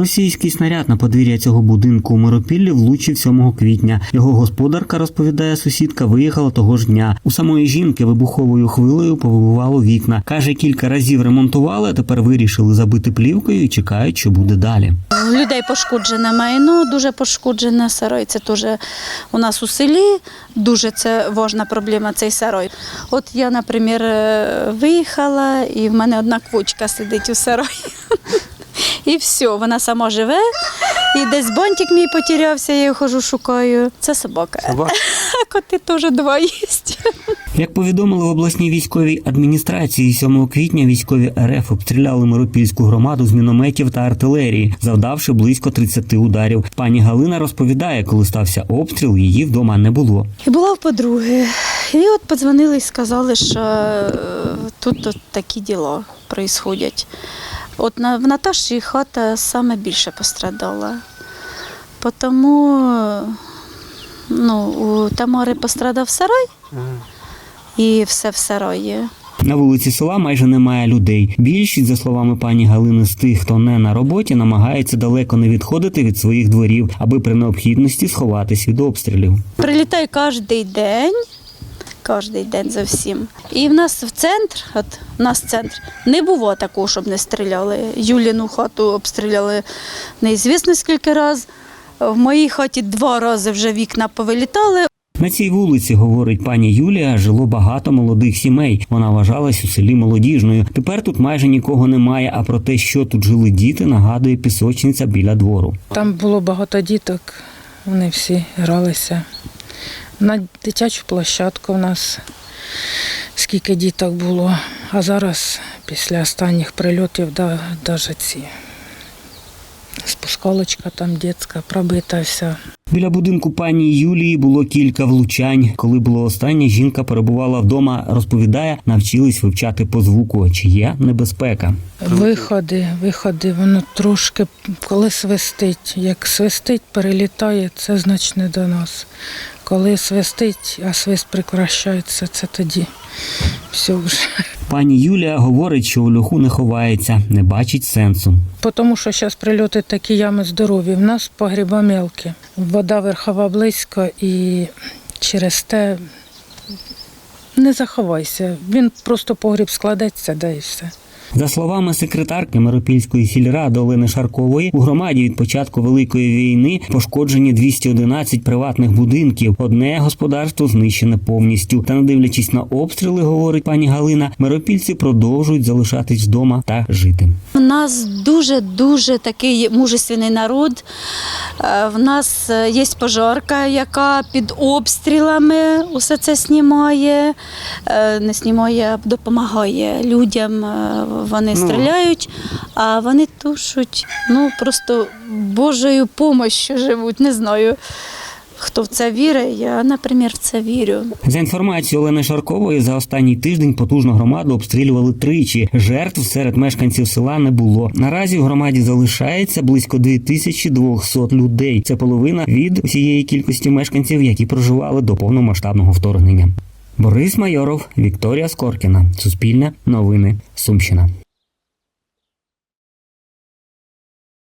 Російський снаряд на подвір'я цього будинку у Миропіллі влучив 7 квітня. Його господарка, розповідає сусідка, виїхала того ж дня. У самої жінки вибуховою хвилею повибивало вікна. Каже, кілька разів ремонтували, а тепер вирішили забити плівкою і чекають, що буде далі. Людей пошкоджене майно, дуже пошкоджене сарай. Це теж у нас у селі дуже це важна проблема, цей сарай. От я, наприклад, е, виїхала, і в мене одна квочка сидить у сараї. І все, вона сама живе. І десь бантик мій потерявся, я його хожу, шукаю. Це собака. Собака? А коти теж два є. Як повідомили в обласній військовій адміністрації, 7 квітня військові РФ обстріляли Миропільську громаду з мінометів та артилерії, завдавши близько 30 ударів. Пані Галина розповідає, коли стався обстріл, її вдома не було. І була в подруги. І от подзвонили і сказали, що е, тут от такі діла відбуваються. От в Наташі хата саме більше пострадала. Тому ну, у Тамари пострадав сарай і все в сараї. На вулиці села майже немає людей. Більшість, за словами пані Галини, з тих, хто не на роботі, намагається далеко не відходити від своїх дворів, аби при необхідності сховатись від обстрілів. Прилітаю кожен день, кожен день за всім. І в нас в центр, от в нас центр, не було такого, щоб не стріляли. Юліну хату обстріляли неізвісно скільки разів. В моїй хаті два рази вже вікна повилітали. На цій вулиці, говорить пані Юлія, жило багато молодих сімей. Вона вважалась у селі молодіжною. Тепер тут майже нікого немає. А про те, що тут жили діти, нагадує пісочниця біля двору. Там було багато діток, вони всі гралися. На дитячу площадку в нас скільки діток було. А зараз, після останніх прильотів, да, навіть ці спускалочка там дитяча, пробита вся. Біля будинку пані Юлії було кілька влучань. Коли було останнє, жінка перебувала вдома. Розповідає, навчились вивчати по звуку, чи є небезпека. Виходи, виходи, воно трошки, коли свистить. Як свистить, перелітає, це значить не до нас. Коли свистить, а свист прекращається, це тоді все вже. Пані Юлія говорить, що у льоху не ховається, не бачить сенсу. Тому що зараз прильоти такі ями здорові. В нас погріба мелкі. Вода верхова близько і через те не заховайся. Він просто погріб складеться, да і все. За словами секретарки Миропільської сільради Олени Шаркової, у громаді від початку великої війни пошкоджені 211 приватних будинків. Одне господарство знищене повністю. Та не дивлячись на обстріли, говорить пані Галина, миропільці продовжують залишатись вдома та жити. У нас дуже дуже такий мужественний народ. Е, В нас е, є пожарка, яка під обстрілами усе це знімає. Е, Не знімає, а допомагає людям. Вони стріляють, а вони тушуть. Ну просто Божою допомогою живуть. Не знаю, хто в це вірить. Я, наприклад, в це вірю. За інформацією Олени Шаркової, за останній тиждень потужну громаду обстрілювали тричі. Жертв серед мешканців села не було. Наразі в громаді залишається близько 2200 людей. Це половина від усієї кількості мешканців, які проживали до повномасштабного вторгнення. Борис Майоров, Вікторія Скоркіна, Суспільне, Новини, Сумщина.